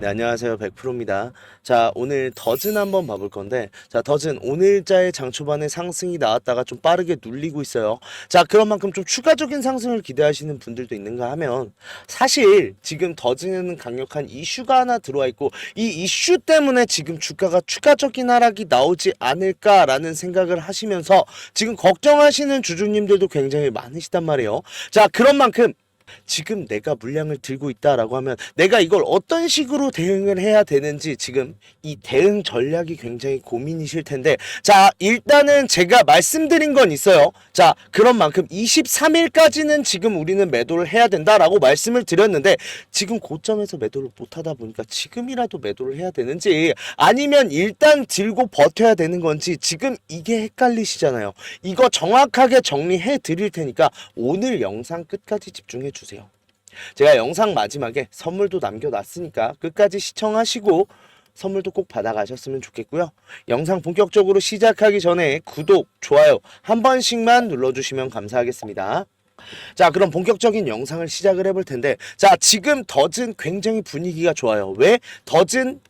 네, 안녕하세요. 100%입니다. 자, 오늘 더즌 한번 봐볼 건데, 자, 더즌 오늘자의 장 초반에 상승이 나왔다가 좀 빠르게 눌리고 있어요. 자, 그런 만큼 좀 추가적인 상승을 기대하시는 분들도 있는가 하면, 사실 지금 더즌에는 강력한 이슈가 하나 들어와 있고, 이 이슈 때문에 지금 주가가 추가적인 하락이 나오지 않을까라는 생각을 하시면서 지금 걱정하시는 주주님들도 굉장히 많으시단 말이에요. 자, 그런 만큼 지금 내가 물량을 들고 있다라고 하면 내가 이걸 어떤 식으로 대응을 해야 되는지 지금 이 대응 전략이 굉장히 고민이실 텐데 자 일단은 제가 말씀드린 건 있어요 자 그런 만큼 23일까지는 지금 우리는 매도를 해야 된다라고 말씀을 드렸는데 지금 고점에서 매도를 못하다 보니까 지금이라도 매도를 해야 되는지 아니면 일단 들고 버텨야 되는 건지 지금 이게 헷갈리시잖아요 이거 정확하게 정리해 드릴 테니까 오늘 영상 끝까지 집중해 주세요. 제가 영상 마지막에 선물도 남겨놨으니까 끝까지 시청하시고 선물도 꼭 받아가셨으면 좋겠고요. 영상 본격적으로 시작하기 전에 구독, 좋아요 한 번씩만 눌러주시면 감사하겠습니다. 자, 그럼 본격적인 영상을 시작을 해볼 텐데, 자, 지금 더즌 굉장히 분위기가 좋아요. 왜? 더즌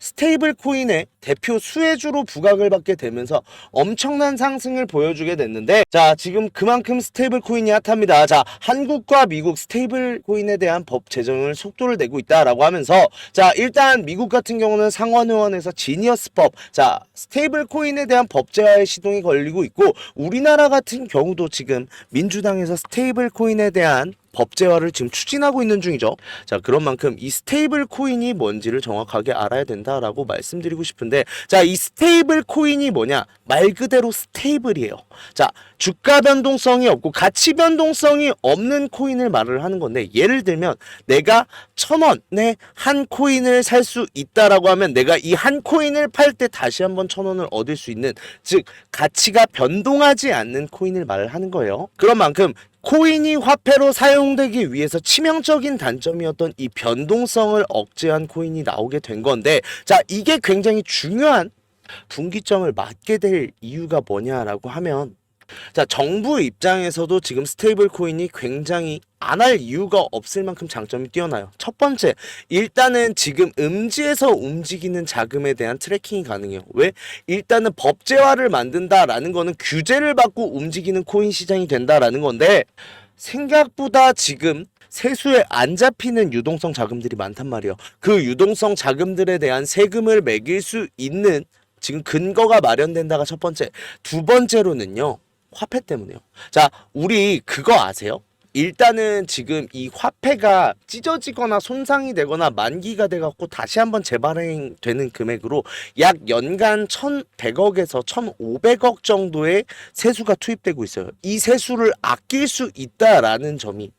스테이블 코인의 대표 수혜주로 부각을 받게 되면서 엄청난 상승을 보여주게 됐는데 자 지금 그만큼 스테이블 코인이 핫합니다. 자 한국과 미국 스테이블 코인에 대한 법 제정을 속도를 내고 있다라고 하면서 자 일단 미국 같은 경우는 상원의원에서 지니어스법 자 스테이블 코인에 대한 법제화의 시동이 걸리고 있고 우리나라 같은 경우도 지금 민주당에서 스테이블 코인에 대한 법제화를 지금 추진하고 있는 중이죠. 자, 그런 만큼 이 스테이블 코인이 뭔지를 정확하게 알아야 된다라고 말씀드리고 싶은데, 자, 이 스테이블 코인이 뭐냐? 말 그대로 스테이블이에요. 자, 주가 변동성이 없고 가치 변동성이 없는 코인을 말을 하는 건데, 예를 들면 내가 천 원에 한 코인을 살 수 있다라고 하면 내가 이 한 코인을 팔 때 다시 한번 천 원을 얻을 수 있는, 즉, 가치가 변동하지 않는 코인을 말을 하는 거예요. 그런 만큼 코인이 화폐로 사용되기 위해서 치명적인 단점이었던 이 변동성을 억제한 코인이 나오게 된 건데 자 이게 굉장히 중요한 분기점을 맞게 될 이유가 뭐냐라고 하면 자 정부 입장에서도 지금 스테이블 코인이 굉장히 안 할 이유가 없을 만큼 장점이 뛰어나요. 첫 번째, 일단은 지금 음지에서 움직이는 자금에 대한 트래킹이 가능해요. 왜? 일단은 법제화를 만든다라는 거는 규제를 받고 움직이는 코인 시장이 된다라는 건데 생각보다 지금 세수에 안 잡히는 유동성 자금들이 많단 말이에요. 그 유동성 자금들에 대한 세금을 매길 수 있는 지금 근거가 마련된다가 첫 번째. 두 번째로는요. 화폐 때문에요. 자, 우리 그거 아세요? 일단은 지금 이 화폐가 찢어지거나 손상이 되거나 만기가 돼갖고 다시 한번 재발행되는 금액으로 약 연간 1,100억에서 1,500억 정도의 세수가 투입되고 있어요. 이 세수를 아낄 수 있다라는 점이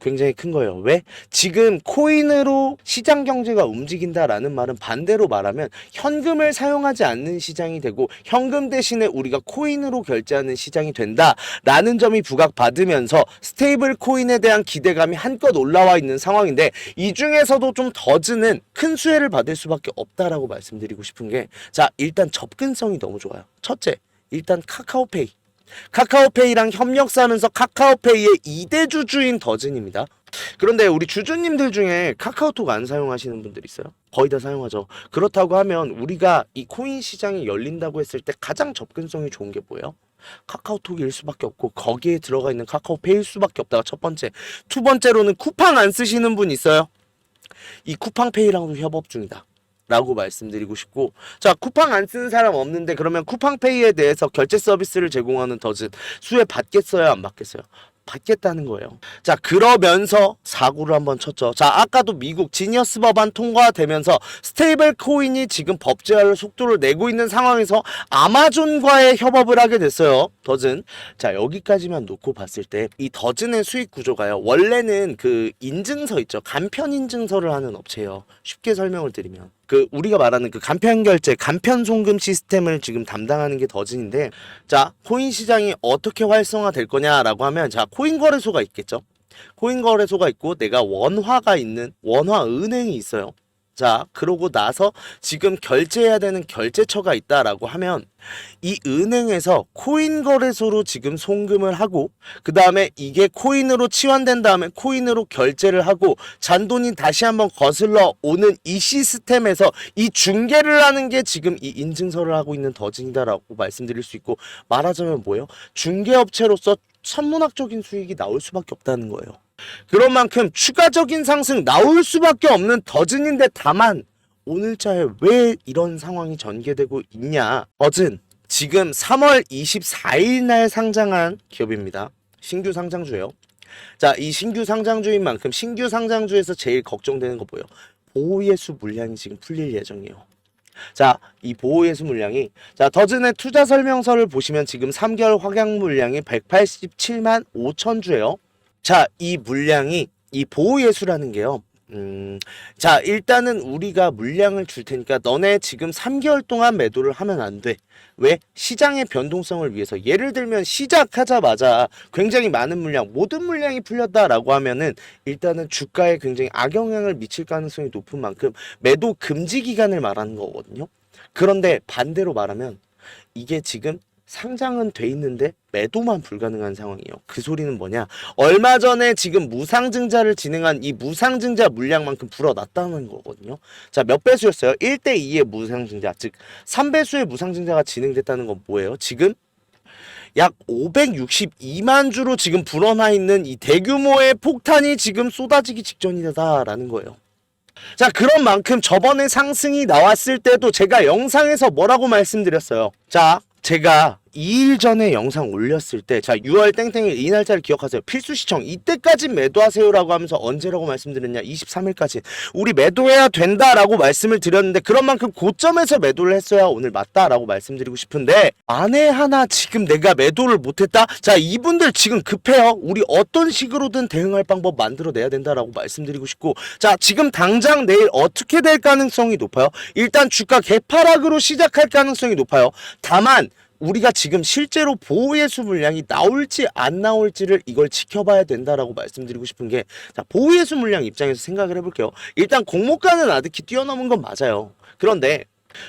굉장히 큰 거예요. 왜? 지금 코인으로 시장 경제가 움직인다라는 말은 반대로 말하면 현금을 사용하지 않는 시장이 되고 현금 대신에 우리가 코인으로 결제하는 시장이 된다라는 점이 부각받으면서 스테이블 코인에 대한 기대감이 한껏 올라와 있는 상황인데 이 중에서도 좀 더즈는 큰 수혜를 받을 수밖에 없다라고 말씀드리고 싶은 게 자, 일단 접근성이 너무 좋아요. 첫째, 일단 카카오페이 카카오페이랑 협력사면서 카카오페이의 2대 주주인 더즌입니다. 그런데 우리 주주님들 중에 카카오톡 안 사용하시는 분들 있어요? 거의 다 사용하죠. 그렇다고 하면 우리가 이 코인 시장이 열린다고 했을 때 가장 접근성이 좋은 게 뭐예요? 카카오톡일 수밖에 없고 거기에 들어가 있는 카카오페이일 수밖에 없다가 첫 번째. 두 번째로는 쿠팡 안 쓰시는 분 있어요? 이 쿠팡페이랑도 협업 중이다. 라고 말씀드리고 싶고 자 쿠팡 안 쓰는 사람 없는데 그러면 쿠팡페이에 대해서 결제 서비스를 제공하는 더즌 수혜 받겠어요 안 받겠어요 받겠다는 거예요. 자, 그러면서 사고를 한번 쳤죠. 자, 아까도 미국 지니어스 법안 통과되면서 스테이블 코인이 지금 법제화를 속도를 내고 있는 상황에서 아마존과의 협업을 하게 됐어요. 더즌. 자, 여기까지만 놓고 봤을 때 이 더즌의 수익 구조가요. 원래는 그 인증서 있죠. 간편 인증서를 하는 업체예요. 쉽게 설명을 드리면. 그 우리가 말하는 그 간편 결제, 간편 송금 시스템을 지금 담당하는 게 더진인데 자, 코인 시장이 어떻게 활성화될 거냐라고 하면 자, 코인 거래소가 있겠죠. 코인 거래소가 있고 내가 원화가 있는 원화 은행이 있어요. 자, 그러고 나서 지금 결제해야 되는 결제처가 있다라고 하면 이 은행에서 코인 거래소로 지금 송금을 하고 그 다음에 이게 코인으로 치환된 다음에 코인으로 결제를 하고 잔돈이 다시 한번 거슬러 오는 이 시스템에서 이 중개를 하는 게 지금 이 인증서를 하고 있는 더진이다라고 말씀드릴 수 있고 말하자면 뭐예요? 중개업체로서 천문학적인 수익이 나올 수밖에 없다는 거예요. 그런 만큼 추가적인 상승 나올 수밖에 없는 더즌인데 다만 오늘자에 왜 이런 상황이 전개되고 있냐? 더즌 지금 3월 24일 날 상장한 기업입니다. 신규 상장주예요. 자, 이 신규 상장주인 만큼 신규 상장주에서 제일 걱정되는 거 뭐예요? 보호예수 물량이 지금 풀릴 예정이에요. 자, 이 보호예수 물량이 자, 더즌의 투자 설명서를 보시면 지금 3개월 확약 물량이 187만 5천 주예요. 자, 이 물량이 이 보호예수라는 게요. 음, 자, 일단은 우리가 물량을 줄 테니까 너네 지금 3개월 동안 매도를 하면 안 돼. 왜? 시장의 변동성을 위해서. 예를 들면 시작하자마자 굉장히 많은 물량, 모든 물량이 풀렸다라고 하면은 일단은 주가에 굉장히 악영향을 미칠 가능성이 높은 만큼 매도 금지 기간을 말하는 거거든요. 그런데 반대로 말하면 이게 지금 상장은 돼 있는데 매도만 불가능한 상황이에요. 그 소리는 뭐냐? 얼마 전에 지금 무상증자를 진행한 이 무상증자 물량만큼 불어났다는 거거든요. 자, 몇 배수였어요? 1대 2의 무상증자, 즉 3배수의 무상증자가 진행됐다는 건 뭐예요? 지금 약 562만 주로 지금 불어나 있는 이 대규모의 폭탄이 지금 쏟아지기 직전이다라는 거예요. 자, 그런 만큼 저번에 상승이 나왔을 때도 제가 영상에서 뭐라고 말씀드렸어요. 자, 제가 2일 전에 영상 올렸을 때, 자, 6월 땡땡일 이 날짜를 기억하세요. 필수 시청, 이때까지 매도하세요라고 하면서 언제라고 말씀드렸냐? 23일까지. 우리 매도해야 된다라고 말씀을 드렸는데, 그런 만큼 고점에서 매도를 했어야 오늘 맞다라고 말씀드리고 싶은데, 만에 하나 지금 내가 매도를 못했다? 자, 이분들 지금 급해요. 우리 어떤 식으로든 대응할 방법 만들어내야 된다라고 말씀드리고 싶고, 자, 지금 당장 내일 어떻게 될 가능성이 높아요? 일단 주가 개파락으로 시작할 가능성이 높아요. 다만, 우리가 지금 실제로 보호예수 물량이 나올지 안 나올지를 이걸 지켜봐야 된다라고 말씀드리고 싶은 게 자, 보호예수 물량 입장에서 생각을 해볼게요. 일단 공모가는 아득히 뛰어넘은 건 맞아요. 그런데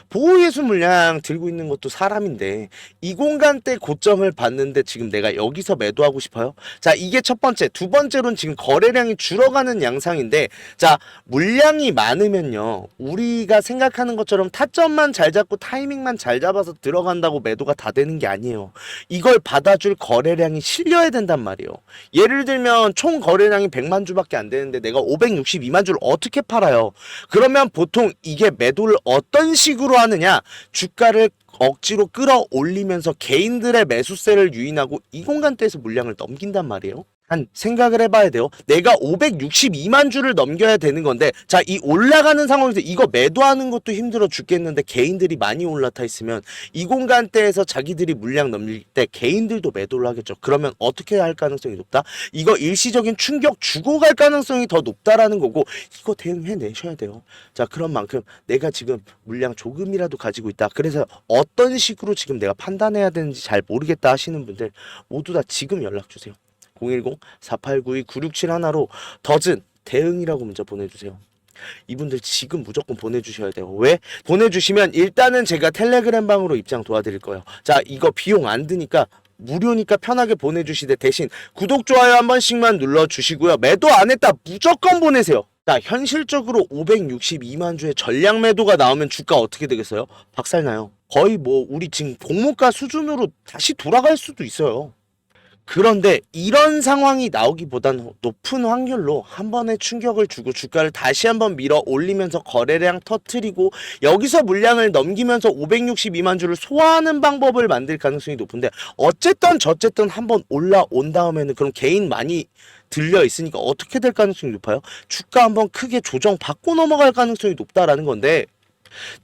보호예수 물량 들고 있는 것도 사람인데 이 공간 때 고점을 봤는데 지금 내가 여기서 매도하고 싶어요? 자 이게 첫 번째. 두 번째로는 지금 거래량이 줄어가는 양상인데 자 물량이 많으면요. 우리가 생각하는 것처럼 타점만 잘 잡고 타이밍만 잘 잡아서 들어간다고 매도가 다 되는 게 아니에요. 이걸 받아줄 거래량이 실려야 된단 말이에요. 예를 들면 총 거래량이 100만 주밖에 안 되는데 내가 562만 주를 어떻게 팔아요? 그러면 보통 이게 매도를 어떤 식으로 하느냐 주가를 억지로 끌어올리면서 개인들의 매수세를 유인하고 이 공간대에서 물량을 넘긴단 말이에요. 한 생각을 해봐야 돼요. 내가 562만 주를 넘겨야 되는 건데, 자, 이 올라가는 상황에서 이거 매도하는 것도 힘들어 죽겠는데, 개인들이 많이 올라타 있으면 이 공간대에서 자기들이 물량 넘길 때 개인들도 매도를 하겠죠. 그러면 어떻게 할 가능성이 높다? 이거 일시적인 충격 주고 갈 가능성이 더 높다라는 거고, 이거 대응해 내셔야 돼요. 자, 그런 만큼 내가 지금 물량 조금이라도 가지고 있다. 그래서 어떤 식으로 지금 내가 판단해야 되는지 잘 모르겠다 하시는 분들 모두 다 지금 연락 주세요. 010-4892-9671로 더즌 대응이라고 문자 보내주세요. 이분들 지금 무조건 보내주셔야 돼요. 왜? 보내주시면 일단은 제가 텔레그램 방으로 입장 도와드릴 거예요. 자, 이거 비용 안 드니까 무료니까 편하게 보내주시되 대신 구독, 좋아요 한 번씩만 눌러주시고요. 매도 안 했다 무조건 보내세요. 자, 현실적으로 562만 주의 전량 매도가 나오면 주가 어떻게 되겠어요? 박살나요. 거의 뭐 우리 지금 공모가 수준으로 다시 돌아갈 수도 있어요. 그런데 이런 상황이 나오기보단 높은 확률로 한 번에 충격을 주고 주가를 다시 한번 밀어 올리면서 거래량 터트리고 여기서 물량을 넘기면서 562만 주를 소화하는 방법을 만들 가능성이 높은데 어쨌든 저쨌든 한번 올라온 다음에는 그럼 개인 많이 들려 있으니까 어떻게 될 가능성이 높아요? 주가 한번 크게 조정 받고 넘어갈 가능성이 높다라는 건데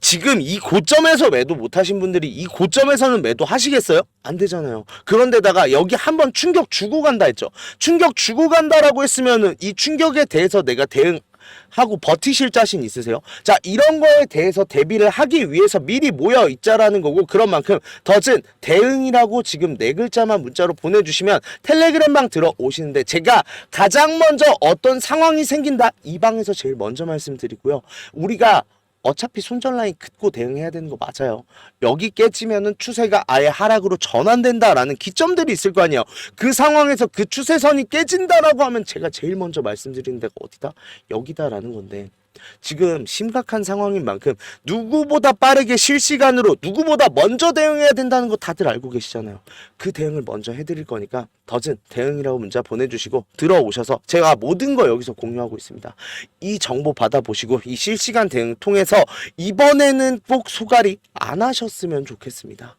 지금 이 고점에서 매도 못하신 분들이 이 고점에서는 매도 하시겠어요? 안 되잖아요. 그런데다가 여기 한번 충격 주고 간다 했죠. 충격 주고 간다라고 했으면은 이 충격에 대해서 내가 대응 하고 버티실 자신 있으세요? 자, 이런 거에 대해서 대비를 하기 위해서 미리 모여 있자라는 거고 그런 만큼 더즌 대응이라고 지금 네 글자만 문자로 보내주시면 텔레그램방 들어오시는데 제가 가장 먼저 어떤 상황이 생긴다 이 방에서 제일 먼저 말씀드리고요. 우리가 어차피 손절 라인 긋고 대응해야 되는 거 맞아요. 여기 깨지면은 추세가 아예 하락으로 전환된다라는 기점들이 있을 거 아니에요. 그 상황에서 그 추세선이 깨진다라고 하면 제가 제일 먼저 말씀드리는 데가 어디다? 여기다라는 건데. 지금 심각한 상황인 만큼 누구보다 빠르게 실시간으로 누구보다 먼저 대응해야 된다는 거 다들 알고 계시잖아요. 그 대응을 먼저 해드릴 거니까 더즌 대응이라고 문자 보내주시고 들어오셔서 제가 모든 거 여기서 공유하고 있습니다. 이 정보 받아보시고 이 실시간 대응 통해서 이번에는 꼭 소가리 안 하셨으면 좋겠습니다.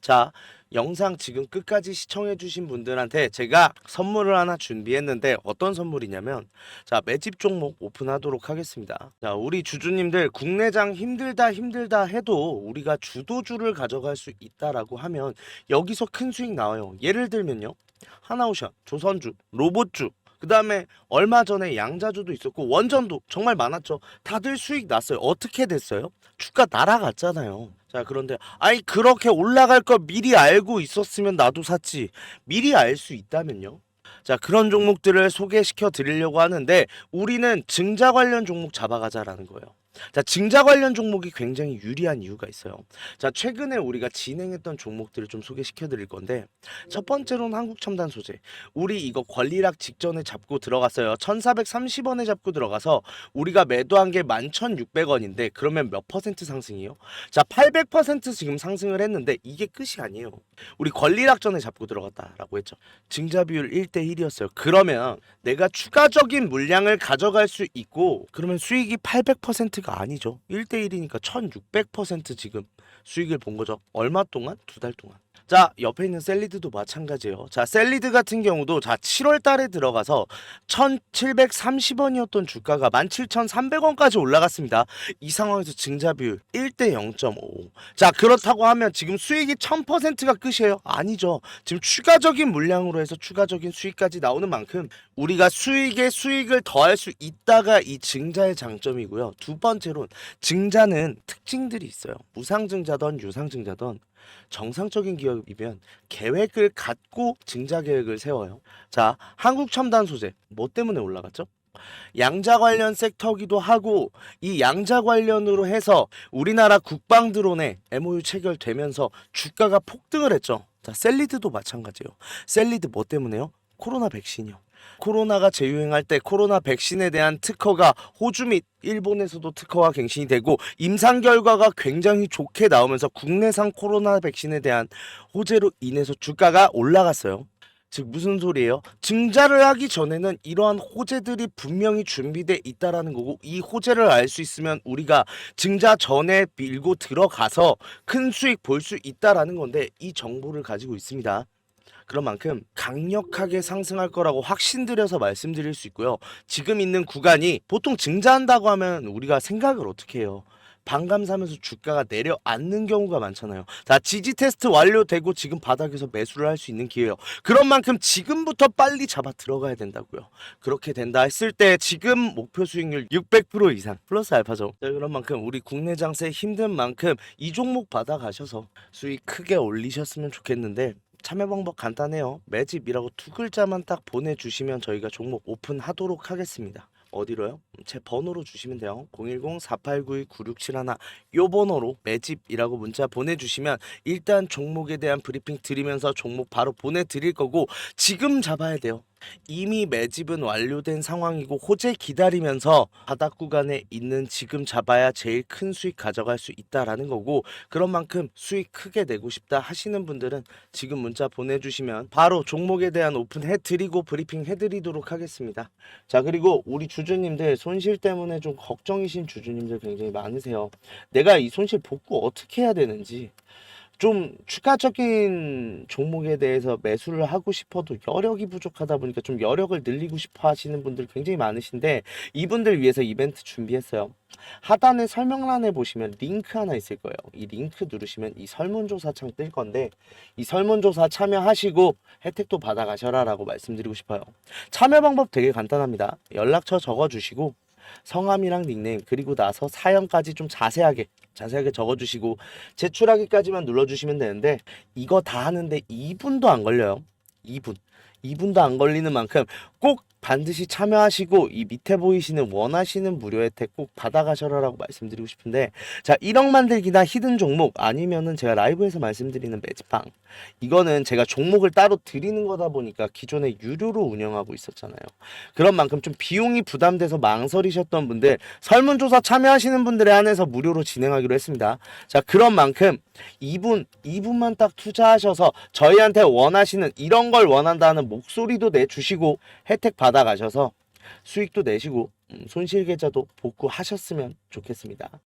자, 영상 지금 끝까지 시청해주신 분들한테 제가 선물을 하나 준비했는데 어떤 선물이냐면 자, 매집 종목 오픈하도록 하겠습니다. 자, 우리 주주님들 국내장 힘들다 힘들다 해도 우리가 주도주를 가져갈 수 있다라고 하면 여기서 큰 수익 나와요. 예를 들면요. 하나오션, 조선주, 로봇주, 그 다음에 얼마 전에 양자주도 있었고 원전도 정말 많았죠. 다들 수익 났어요. 어떻게 됐어요? 주가 날아갔잖아요. 자 그런데 아니 그렇게 올라갈 거 미리 알고 있었으면 나도 샀지. 미리 알 수 있다면요. 자 그런 종목들을 소개시켜 드리려고 하는데 우리는 증자 관련 종목 잡아가자라는 거예요. 자 증자 관련 종목이 굉장히 유리한 이유가 있어요. 자 최근에 우리가 진행했던 종목들을 좀 소개시켜 드릴 건데 첫 번째로는 한국 첨단 소재. 우리 이거 권리락 직전에 잡고 들어갔어요. 1430원에 잡고 들어가서 우리가 매도한 게 11,600원인데 그러면 몇 퍼센트 상승이요? 자 800% 지금 상승을 했는데 이게 끝이 아니에요. 우리 권리락 전에 잡고 들어갔다라고 했죠. 증자 비율 1대 1이었어요. 그러면 내가 추가적인 물량을 가져갈 수 있고 그러면 수익이 800%가 아니죠. 1대 1이니까 1600% 지금 수익을 본 거죠. 얼마 동안? 두 달 동안. 자, 옆에 있는 셀리드도 마찬가지예요. 자, 셀리드 같은 경우도 자, 7월 달에 들어가서 1,730원이었던 주가가 17,300원까지 올라갔습니다. 이 상황에서 증자 비율 1대 0.5. 자, 그렇다고 하면 지금 수익이 1000%가 끝이에요? 아니죠. 지금 추가적인 물량으로 해서 추가적인 수익까지 나오는 만큼 우리가 수익에 수익을 더할 수 있다가 이 증자의 장점이고요. 두 번째로는 증자는 특징들이 있어요. 무상증자든 유상증자든 정상적인 기업이면 계획을 갖고 증자 계획을 세워요. 자, 한국 첨단 소재 뭐 때문에 올라갔죠? 양자 관련 섹터기도 하고 이 양자 관련으로 해서 우리나라 국방 드론에 MOU 체결되면서 주가가 폭등을 했죠. 자, 셀리드도 마찬가지예요. 셀리드 뭐 때문에요? 코로나 백신이요. 코로나가 재유행할 때 코로나 백신에 대한 특허가 호주 및 일본에서도 특허가 갱신이 되고 임상 결과가 굉장히 좋게 나오면서 국내산 코로나 백신에 대한 호재로 인해서 주가가 올라갔어요. 즉 무슨 소리예요? 증자를 하기 전에는 이러한 호재들이 분명히 준비돼 있다라는 거고 이 호재를 알 수 있으면 우리가 증자 전에 밀고 들어가서 큰 수익 볼 수 있다라는 건데 이 정보를 가지고 있습니다. 그런 만큼 강력하게 상승할 거라고 확신드려서 말씀드릴 수 있고요. 지금 있는 구간이 보통 증자한다고 하면 우리가 생각을 어떻게 해요? 반감 사면서 주가가 내려앉는 경우가 많잖아요. 자, 지지 테스트 완료되고 지금 바닥에서 매수를 할 수 있는 기회예요. 그런 만큼 지금부터 빨리 잡아 들어가야 된다고요. 그렇게 된다 했을 때 지금 목표 수익률 600% 이상 플러스 알파죠. 자, 그런 만큼 우리 국내 장세 힘든 만큼 이 종목 받아가셔서 수익 크게 올리셨으면 좋겠는데 참여 방법 간단해요. 매집이라고 두 글자만 딱 보내주시면 저희가 종목 오픈하도록 하겠습니다. 어디로요? 제 번호로 주시면 돼요. 010-4892-9671 요 번호로 매집이라고 문자 보내주시면 일단 종목에 대한 브리핑 드리면서 종목 바로 보내드릴 거고 지금 잡아야 돼요. 이미 매집은 완료된 상황이고 호재 기다리면서 바닥 구간에 있는 지금 잡아야 제일 큰 수익 가져갈 수 있다라는 거고 그런 만큼 수익 크게 내고 싶다 하시는 분들은 지금 문자 보내주시면 바로 종목에 대한 오픈 해드리고 브리핑 해드리도록 하겠습니다. 자 그리고 우리 주주님들 손실 때문에 좀 걱정이신 주주님들 굉장히 많으세요. 내가 이 손실 복구 어떻게 해야 되는지 좀 추가적인 종목에 대해서 매수를 하고 싶어도 여력이 부족하다 보니까 좀 여력을 늘리고 싶어 하시는 분들 굉장히 많으신데 이분들 위해서 이벤트 준비했어요. 하단에 설명란에 보시면 링크 하나 있을 거예요. 이 링크 누르시면 이 설문조사 창 뜰 건데 이 설문조사 참여하시고 혜택도 받아가셔라 라고 말씀드리고 싶어요. 참여 방법 되게 간단합니다. 연락처 적어주시고 성함이랑 닉네임 그리고 나서 사연까지 좀 자세하게 자세하게 적어주시고 제출하기까지만 눌러주시면 되는데 이거 다 하는데 2분도 안 걸려요. 2분. 2분도 안 걸리는 만큼 꼭 반드시 참여하시고 이 밑에 보이시는 원하시는 무료 혜택 꼭 받아가셔라라고 말씀드리고 싶은데 자 1억 만들기나 히든 종목 아니면은 제가 라이브에서 말씀드리는 매직방 이거는 제가 종목을 따로 드리는 거다 보니까 기존에 유료로 운영하고 있었잖아요. 그런 만큼 좀 비용이 부담돼서 망설이셨던 분들 설문조사 참여하시는 분들에 한해서 무료로 진행하기로 했습니다. 자 그런 만큼 2분 2분만 딱 투자하셔서 저희한테 원하시는 이런 걸 원한다는 목소리도 내주시고 혜택 받 아가셔서 수익도 내시고 음, 손실 계좌도 복구하셨으면 좋겠습니다.